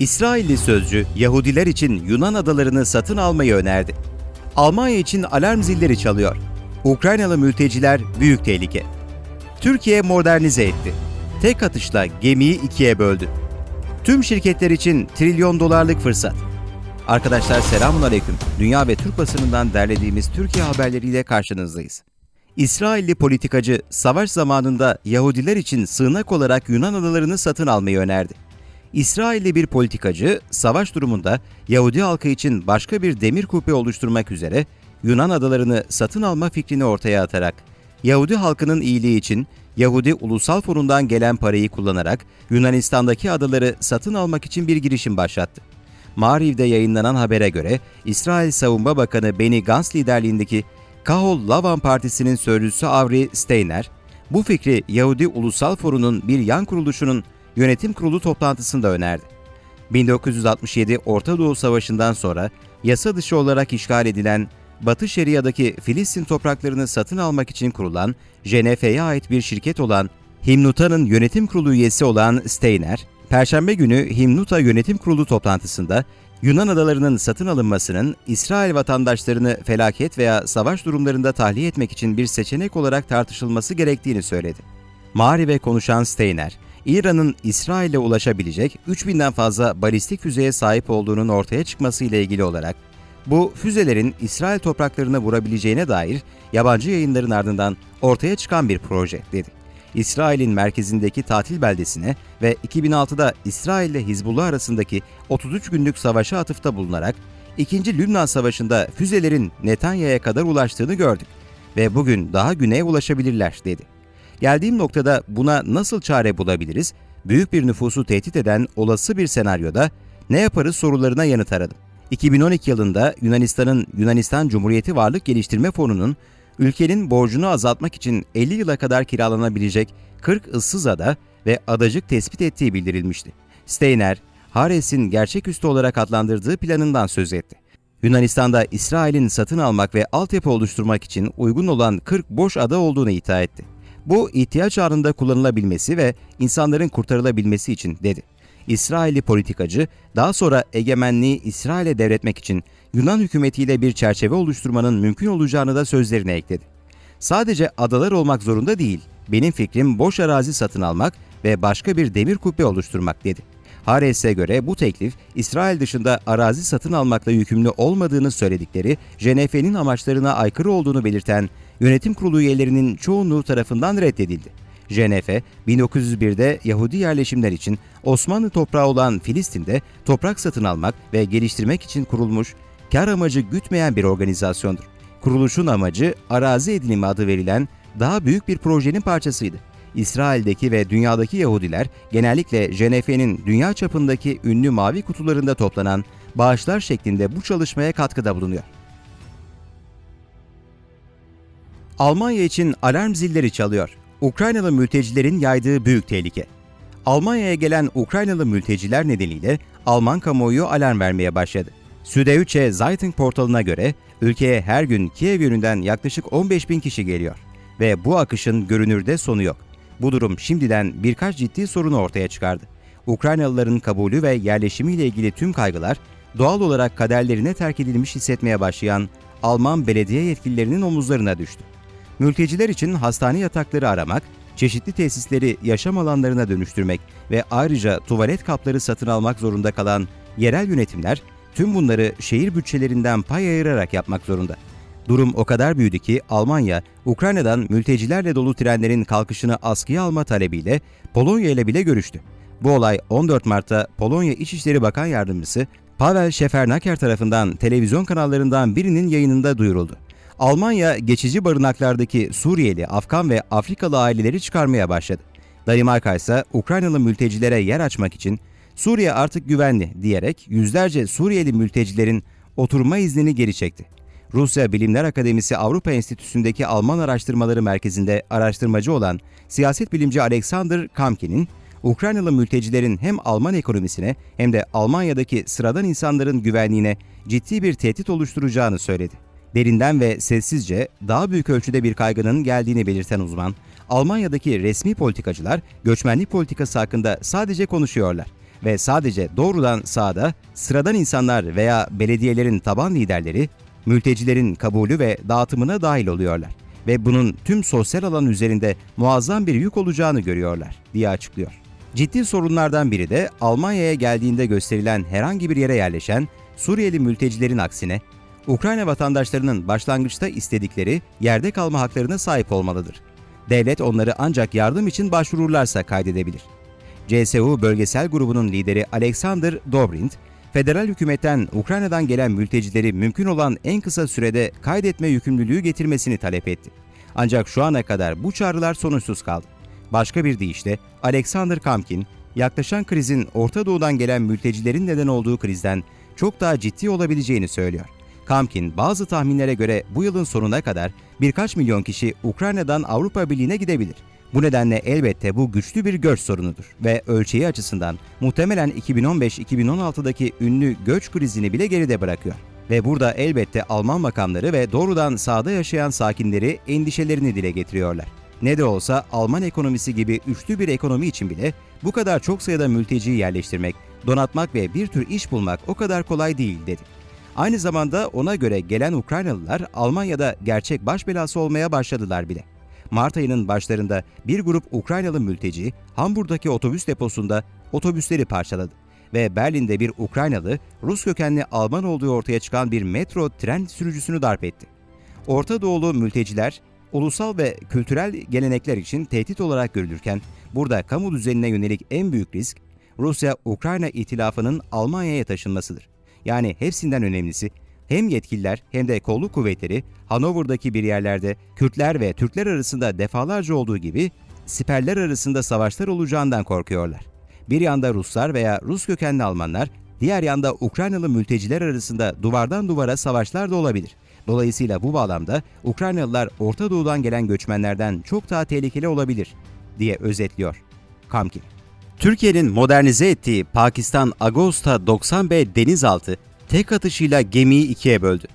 İsrailli sözcü Yahudiler için Yunan adalarını satın almayı önerdi. Almanya için alarm zilleri çalıyor. Ukraynalı mülteciler büyük tehlike. Türkiye modernize etti. Tek atışla gemiyi ikiye böldü. Tüm şirketler için trilyon dolarlık fırsat. Arkadaşlar selamun aleyküm. Dünya ve Türk basınından derlediğimiz Türkiye haberleriyle karşınızdayız. İsrailli politikacı savaş zamanında Yahudiler için sığınak olarak Yunan adalarını satın almayı önerdi. İsrailli bir politikacı savaş durumunda Yahudi halkı için başka bir demir kubbe oluşturmak üzere Yunan adalarını satın alma fikrini ortaya atarak Yahudi halkının iyiliği için Yahudi Ulusal Fonu'ndan gelen parayı kullanarak Yunanistan'daki adaları satın almak için bir girişim başlattı. Mariv'de yayınlanan habere göre İsrail Savunma Bakanı Benny Gantz liderliğindeki Kahol Lavan Partisi'nin sözcüsü Avri Steiner, bu fikri Yahudi Ulusal Foru'nun bir yan kuruluşunun yönetim kurulu toplantısında önerdi. 1967 Orta Doğu Savaşı'ndan sonra yasa dışı olarak işgal edilen Batı Şeria'daki Filistin topraklarını satın almak için kurulan JNF'ye ait bir şirket olan Himnuta'nın yönetim kurulu üyesi olan Steiner, Perşembe günü Himnuta Yönetim Kurulu toplantısında Yunan adalarının satın alınmasının İsrail vatandaşlarını felaket veya savaş durumlarında tahliye etmek için bir seçenek olarak tartışılması gerektiğini söyledi. Mağrib'e konuşan Steiner, İran'ın İsrail'e ulaşabilecek 3000'den fazla balistik füzeye sahip olduğunun ortaya çıkması ile ilgili olarak, bu füzelerin İsrail topraklarına vurabileceğine dair yabancı yayınların ardından ortaya çıkan bir proje dedi. İsrail'in merkezindeki tatil beldesine ve 2006'da İsrail ile Hizbullah arasındaki 33 günlük savaşa atıfta bulunarak 2. Lübnan Savaşı'nda füzelerin Netanya'ya kadar ulaştığını gördük ve bugün daha güneye ulaşabilirler dedi. Geldiğim noktada buna nasıl çare bulabiliriz? Büyük bir nüfusu tehdit eden olası bir senaryoda ne yaparız sorularına yanıt aradım. 2012 yılında Yunanistan'ın Yunanistan Cumhuriyeti Varlık Geliştirme Fonu'nun ülkenin borcunu azaltmak için 50 yıla kadar kiralanabilecek 40 ıssız ada ve adacık tespit ettiği bildirilmişti. Steiner, Hares'in gerçeküstü olarak adlandırdığı planından söz etti. Yunanistan'da İsrail'in satın almak ve altyapı oluşturmak için uygun olan 40 boş ada olduğunu iddia etti. Bu ihtiyaç anında kullanılabilmesi ve insanların kurtarılabilmesi için dedi. İsrailli politikacı daha sonra egemenliği İsrail'e devretmek için Yunan hükümetiyle bir çerçeve oluşturmanın mümkün olacağını da sözlerine ekledi. Sadece adalar olmak zorunda değil, benim fikrim boş arazi satın almak ve başka bir demir kubbe oluşturmak dedi. Hares'e göre bu teklif İsrail dışında arazi satın almakla yükümlü olmadığını söyledikleri JNF'nin amaçlarına aykırı olduğunu belirten yönetim kurulu üyelerinin çoğunluğu tarafından reddedildi. JNF, 1901'de Yahudi yerleşimler için Osmanlı toprağı olan Filistin'de toprak satın almak ve geliştirmek için kurulmuş, kar amacı gütmeyen bir organizasyondur. Kuruluşun amacı arazi edinimi adı verilen daha büyük bir projenin parçasıydı. İsrail'deki ve dünyadaki Yahudiler genellikle JNF'nin dünya çapındaki ünlü mavi kutularında toplanan bağışlar şeklinde bu çalışmaya katkıda bulunuyor. Almanya için alarm zilleri çalıyor. Ukraynalı mültecilerin yaydığı büyük tehlike. Almanya'ya gelen Ukraynalı mülteciler nedeniyle Alman kamuoyu alarm vermeye başladı. Süddeutsche Zeitung portalına göre ülkeye her gün Kiev yönünden yaklaşık 15 bin kişi geliyor ve bu akışın görünürde sonu yok. Bu durum şimdiden birkaç ciddi sorunu ortaya çıkardı. Ukraynalıların kabulü ve yerleşimiyle ilgili tüm kaygılar doğal olarak kaderlerine terk edilmiş hissetmeye başlayan Alman belediye yetkililerinin omuzlarına düştü. Mülteciler için hastane yatakları aramak, çeşitli tesisleri yaşam alanlarına dönüştürmek ve ayrıca tuvalet kapları satın almak zorunda kalan yerel yönetimler tüm bunları şehir bütçelerinden pay ayırarak yapmak zorunda. Durum o kadar büyüdü ki Almanya, Ukrayna'dan mültecilerle dolu trenlerin kalkışını askıya alma talebiyle Polonya ile bile görüştü. Bu olay 14 Mart'ta Polonya İçişleri Bakan Yardımcısı Pavel Şefernaker tarafından televizyon kanallarından birinin yayınında duyuruldu. Almanya geçici barınaklardaki Suriyeli, Afgan ve Afrikalı aileleri çıkarmaya başladı. Danimarka ise Ukraynalı mültecilere yer açmak için Suriye artık güvenli diyerek yüzlerce Suriyeli mültecilerin oturma iznini geri çekti. Rusya Bilimler Akademisi Avrupa Enstitüsü'ndeki Alman Araştırmaları Merkezi'nde araştırmacı olan siyaset bilimci Alexander Kamkin'in Ukraynalı mültecilerin hem Alman ekonomisine hem de Almanya'daki sıradan insanların güvenliğine ciddi bir tehdit oluşturacağını söyledi. Derinden ve sessizce daha büyük ölçüde bir kaygının geldiğini belirten uzman, Almanya'daki resmi politikacılar göçmenlik politikası hakkında sadece konuşuyorlar. ve sadece doğrudan sahada sıradan insanlar veya belediyelerin taban liderleri mültecilerin kabulü ve dağıtımına dahil oluyorlar ve bunun tüm sosyal alan üzerinde muazzam bir yük olacağını görüyorlar diye açıklıyor. Ciddi sorunlardan biri de Almanya'ya geldiğinde gösterilen herhangi bir yere yerleşen Suriyeli mültecilerin aksine Ukrayna vatandaşlarının başlangıçta istedikleri yerde kalma haklarına sahip olmalıdır. Devlet onları ancak yardım için başvururlarsa kaydedebilir. CSU bölgesel grubunun lideri Alexander Dobrindt, federal hükümetten Ukrayna'dan gelen mültecileri mümkün olan en kısa sürede kaydetme yükümlülüğü getirmesini talep etti. Ancak şu ana kadar bu çağrılar sonuçsuz kaldı. Başka bir deyişle Alexander Kamkin, yaklaşan krizin Orta Doğu'dan gelen mültecilerin neden olduğu krizden çok daha ciddi olabileceğini söylüyor. Kamkin bazı tahminlere göre bu yılın sonuna kadar birkaç milyon kişi Ukrayna'dan Avrupa Birliği'ne gidebilir. Bu nedenle elbette bu güçlü bir göç sorunudur ve ölçeği açısından muhtemelen 2015-2016'daki ünlü göç krizini bile geride bırakıyor. Ve burada elbette Alman makamları ve doğrudan sahada yaşayan sakinleri endişelerini dile getiriyorlar. Ne de olsa Alman ekonomisi gibi üçlü bir ekonomi için bile bu kadar çok sayıda mülteciyi yerleştirmek, donatmak ve bir tür iş bulmak o kadar kolay değil dedi. Aynı zamanda ona göre gelen Ukraynalılar Almanya'da gerçek baş belası olmaya başladılar bile. Mart ayının başlarında bir grup Ukraynalı mülteci Hamburg'daki otobüs deposunda otobüsleri parçaladı ve Berlin'de bir Ukraynalı Rus kökenli Alman olduğu ortaya çıkan bir metro tren sürücüsünü darp etti. Orta Doğulu mülteciler ulusal ve kültürel gelenekler için tehdit olarak görülürken burada kamu düzenine yönelik en büyük risk Rusya-Ukrayna itilafının Almanya'ya taşınmasıdır. Yani hepsinden önemlisi hem yetkililer hem de kolluk kuvvetleri Hanover'daki bir yerlerde Kürtler ve Türkler arasında defalarca olduğu gibi siperler arasında savaşlar olacağından korkuyorlar. Bir yanda Ruslar veya Rus kökenli Almanlar, diğer yanda Ukraynalı mülteciler arasında duvardan duvara savaşlar da olabilir. Dolayısıyla bu bağlamda Ukraynalılar Orta Doğu'dan gelen göçmenlerden çok daha tehlikeli olabilir diye özetliyor Kamkin. Türkiye'nin modernize ettiği Pakistan Agosta 90B denizaltı tek atışıyla gemiyi ikiye böldü.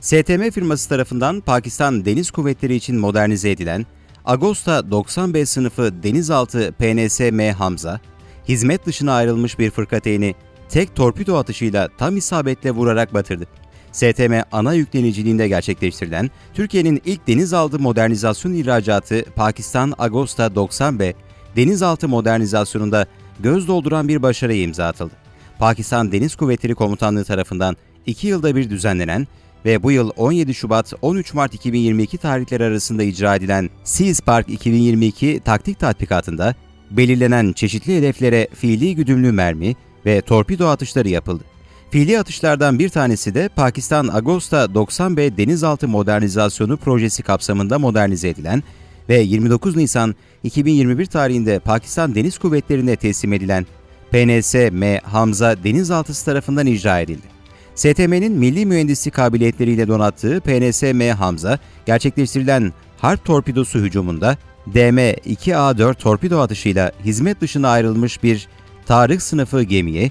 STM firması tarafından Pakistan Deniz Kuvvetleri için modernize edilen Agosta 90B sınıfı denizaltı PNSM Hamza, hizmet dışına ayrılmış bir fırkateyni tek torpido atışıyla tam isabetle vurarak batırdı. STM ana yükleniciliğinde gerçekleştirilen Türkiye'nin ilk denizaltı modernizasyon ihracatı Pakistan Agosta 90B denizaltı modernizasyonunda göz dolduran bir başarıya imza atıldı. Pakistan Deniz Kuvvetleri Komutanlığı tarafından 2 yılda bir düzenlenen ve bu yıl 17 Şubat 13 Mart 2022 tarihleri arasında icra edilen Sea Spark 2022 taktik tatbikatında belirlenen çeşitli hedeflere fiili güdümlü mermi ve torpido atışları yapıldı. Fiili atışlardan bir tanesi de Pakistan Agosta 90B denizaltı modernizasyonu projesi kapsamında modernize edilen ve 29 Nisan 2021 tarihinde Pakistan Deniz Kuvvetleri'ne teslim edilen PNS-M Hamza denizaltısı tarafından icra edildi. STM'nin milli mühendislik kabiliyetleriyle donattığı PNS-M Hamza, gerçekleştirilen harp torpidosu hücumunda DM-2A4 torpido atışıyla hizmet dışına ayrılmış bir Tarık sınıfı gemiyi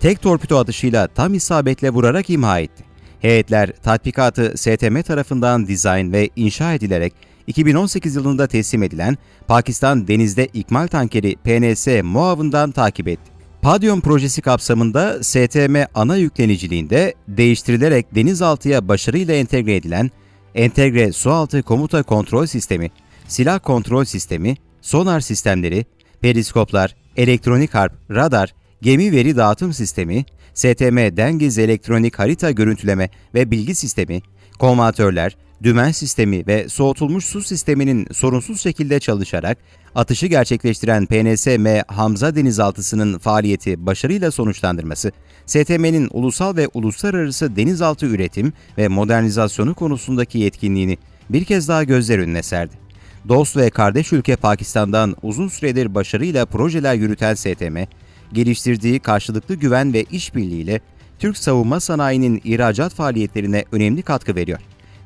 tek torpido atışıyla tam isabetle vurarak imha etti. Heyetler tatbikatı STM tarafından dizayn ve inşa edilerek 2018 yılında teslim edilen Pakistan denizde ikmal tankeri PNS Moav'ından takip etti. Padyum projesi kapsamında STM ana yükleniciliğinde değiştirilerek denizaltıya başarıyla entegre edilen entegre sualtı komuta kontrol sistemi, silah kontrol sistemi, sonar sistemleri, periskoplar, elektronik harp, radar, gemi veri dağıtım sistemi, STM Dengiz elektronik harita görüntüleme ve bilgi sistemi, konvatörler, dümen sistemi ve soğutulmuş su sisteminin sorunsuz şekilde çalışarak atışı gerçekleştiren PNS-M Hamza denizaltısının faaliyeti başarıyla sonuçlandırması, STM'nin ulusal ve uluslararası denizaltı üretim ve modernizasyonu konusundaki yetkinliğini bir kez daha gözler önüne serdi. Dost ve kardeş ülke Pakistan'dan uzun süredir başarıyla projeler yürüten STM, geliştirdiği karşılıklı güven ve işbirliğiyle Türk savunma sanayinin ihracat faaliyetlerine önemli katkı veriyor.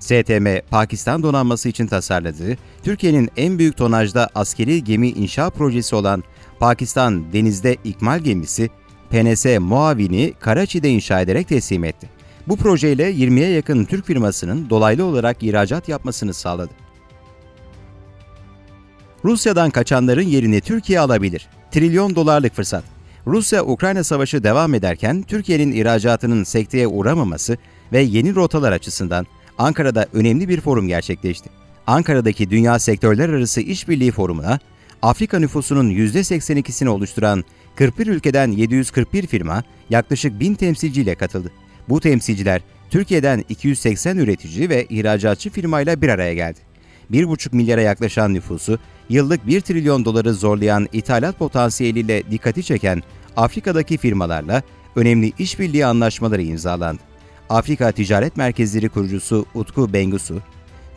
STM, Pakistan donanması için tasarladığı, Türkiye'nin en büyük tonajda askeri gemi inşa projesi olan Pakistan Denizde İkmal Gemisi, PNS Muavin'i Karachi'de inşa ederek teslim etti. Bu projeyle 20'ye yakın Türk firmasının dolaylı olarak ihracat yapmasını sağladı. Rusya'dan kaçanların yerini Türkiye alabilir. Trilyon dolarlık fırsat. Rusya-Ukrayna savaşı devam ederken Türkiye'nin ihracatının sekteye uğramaması ve yeni rotalar açısından Ankara'da önemli bir forum gerçekleşti. Ankara'daki Dünya Sektörler Arası İşbirliği Forumu'na Afrika nüfusunun %82'sini oluşturan 41 ülkeden 741 firma yaklaşık 1000 temsilciyle katıldı. Bu temsilciler Türkiye'den 280 üretici ve ihracatçı firmayla bir araya geldi. 1,5 milyara yaklaşan nüfusu, yıllık 1 trilyon doları zorlayan ithalat potansiyeliyle dikkati çeken Afrika'daki firmalarla önemli işbirliği anlaşmaları imzalandı. Afrika Ticaret Merkezleri kurucusu Utku Bengusu,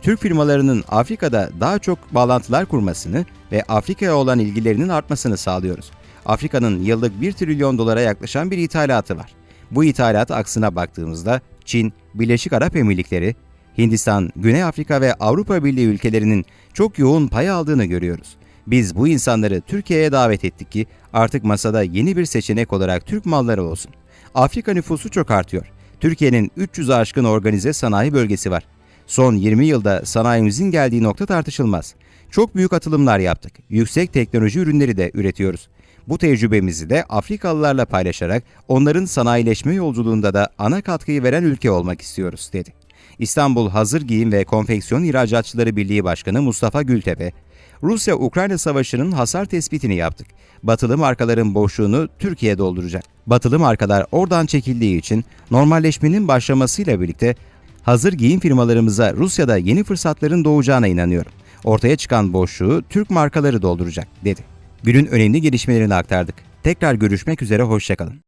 Türk firmalarının Afrika'da daha çok bağlantılar kurmasını ve Afrika'ya olan ilgilerinin artmasını sağlıyoruz. Afrika'nın yıllık 1 trilyon dolara yaklaşan bir ithalatı var. Bu ithalat aksına baktığımızda Çin, Birleşik Arap Emirlikleri, Hindistan, Güney Afrika ve Avrupa Birliği ülkelerinin çok yoğun pay aldığını görüyoruz. Biz bu insanları Türkiye'ye davet ettik ki artık masada yeni bir seçenek olarak Türk malları olsun. Afrika nüfusu çok artıyor. Türkiye'nin 300'ü aşkın organize sanayi bölgesi var. Son 20 yılda sanayimizin geldiği nokta tartışılmaz. Çok büyük atılımlar yaptık. Yüksek teknoloji ürünleri de üretiyoruz. Bu tecrübemizi de Afrikalılarla paylaşarak onların sanayileşme yolculuğunda da ana katkıyı veren ülke olmak istiyoruz, dedi. İstanbul Hazır Giyim ve Konfeksiyon İhracatçıları Birliği Başkanı Mustafa Gültepe, Rusya-Ukrayna savaşının hasar tespitini yaptık. Batılı markaların boşluğunu Türkiye dolduracak. Batılı markalar oradan çekildiği için normalleşmenin başlamasıyla birlikte hazır giyim firmalarımıza Rusya'da yeni fırsatların doğacağına inanıyorum. Ortaya çıkan boşluğu Türk markaları dolduracak, dedi. Günün önemli gelişmelerini aktardık. Tekrar görüşmek üzere, hoşçakalın.